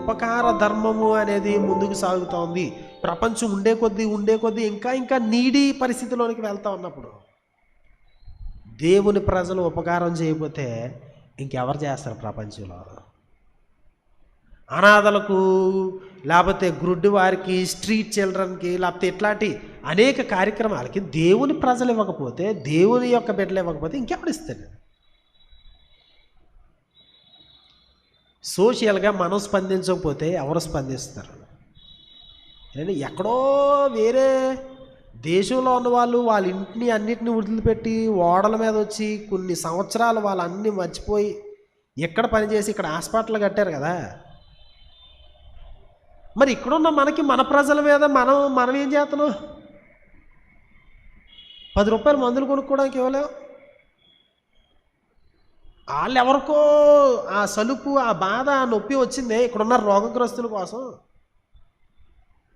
ఉపకార ధర్మము అనేది ముందుకు సాగుతోంది. ప్రపంచం ఉండే కొద్దీ ఉండే కొద్దీ ఇంకా ఇంకా నీడి పరిస్థితిలోనికి వెళ్తా ఉన్నప్పుడు దేవుని ప్రజలు ఉపకారం చేయకపోతే ఇంకెవరు చేస్తారు ప్రపంచంలో? అనాథలకు లేకపోతే గ్రుడ్డు వారికి స్ట్రీట్ చిల్డ్రన్కి లేకపోతే ఇట్లాంటి అనేక కార్యక్రమాలకి దేవుని ప్రజలు ఇవ్వకపోతే దేవుని యొక్క బిడ్డలు ఇవ్వకపోతే ఇంకెప్పుడు ఇస్తాడు సోషల్గా మనం స్పందించకపోతే ఎవరు స్పందిస్తారు? అంటే ఎక్కడో వేరే దేశంలో ఉన్న వాళ్ళు వాళ్ళ ఇంటిని అన్నిటిని వదిలిపెట్టి ఓడల మీద వచ్చి కొన్ని సంవత్సరాలు వాళ్ళన్నీ మర్చిపోయి ఎక్కడ పనిచేసి ఇక్కడ హాస్పిటల్ కట్టారు కదా? మరి ఇక్కడున్న మనకి మన ప్రజల మీద మనం మనం ఏం చేస్తున్నాం? పది రూపాయలు మందులు కొనుక్కోవడానికి ఇవ్వలేవు వాళ్ళు ఎవరికో ఆ సలుపు ఆ బాధ ఆ నొప్పి వచ్చిందే. ఇక్కడున్న రోగగ్రస్తుల కోసం.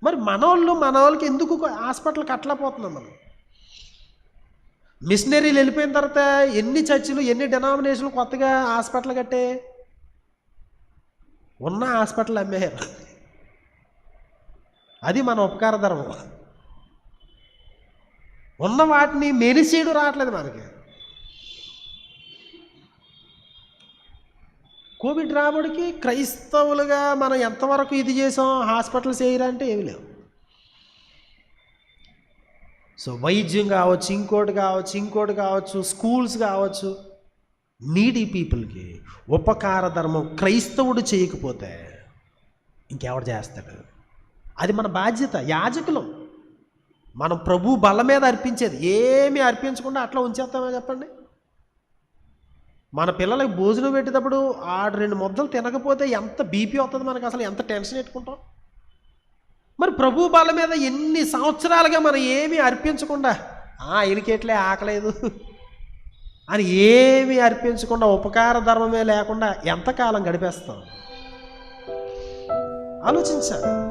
మరి మనోళ్ళు మన వాళ్ళకి ఎందుకు హాస్పిటల్ కట్టలేకపోతున్నాం మనం? మిషనరీలు వెళ్ళిపోయిన తర్వాత ఎన్ని చర్చిలు ఎన్ని డినామినేషన్లు కొత్తగా హాస్పిటల్ కట్టే? ఉన్న హాస్పిటల్ అమ్మేయారు. అది మన ఉపకార ధర్మం. ఉన్న వాటిని మెరిసేడు రావట్లేదు మనకి. కోవిడ్ రాబడికి క్రైస్తవులుగా మనం ఎంతవరకు ఇది చేసాం హాస్పిటల్స్ వేయరంటే ఏమి లేవు. సో వైద్యం కావచ్చు ఇంకోటి కావచ్చు ఇంకోటి కావచ్చు స్కూల్స్ కావచ్చు నీడీ పీపుల్కి ఉపకార ధర్మం క్రైస్తవుడు చేయకపోతే ఇంకెవడు చేస్తాడు? అది మన బాధ్యత యాజకులం. మనం ప్రభు బల మీద అర్పించేది. ఏమీ అర్పించకుండా అట్లా ఉంచేస్తామా చెప్పండి? మన పిల్లలకి భోజనం పెట్టేటప్పుడు ఆడు రెండు ముద్దలు తినకపోతే ఎంత బీపీ వస్తుంది మనకు? అసలు ఎంత టెన్షన్ పెట్టుకుంటాం? మరి ప్రభు బాల మీద ఎన్ని సంవత్సరాలుగా మనం ఏమీ అర్పించకుండా "ఆ, ఆకలేదు అని ఏమీ అర్పించకుండా ఉపకార ధర్మమే లేకుండా ఎంతకాలం గడిపేస్తాం? ఆలోచించాలి.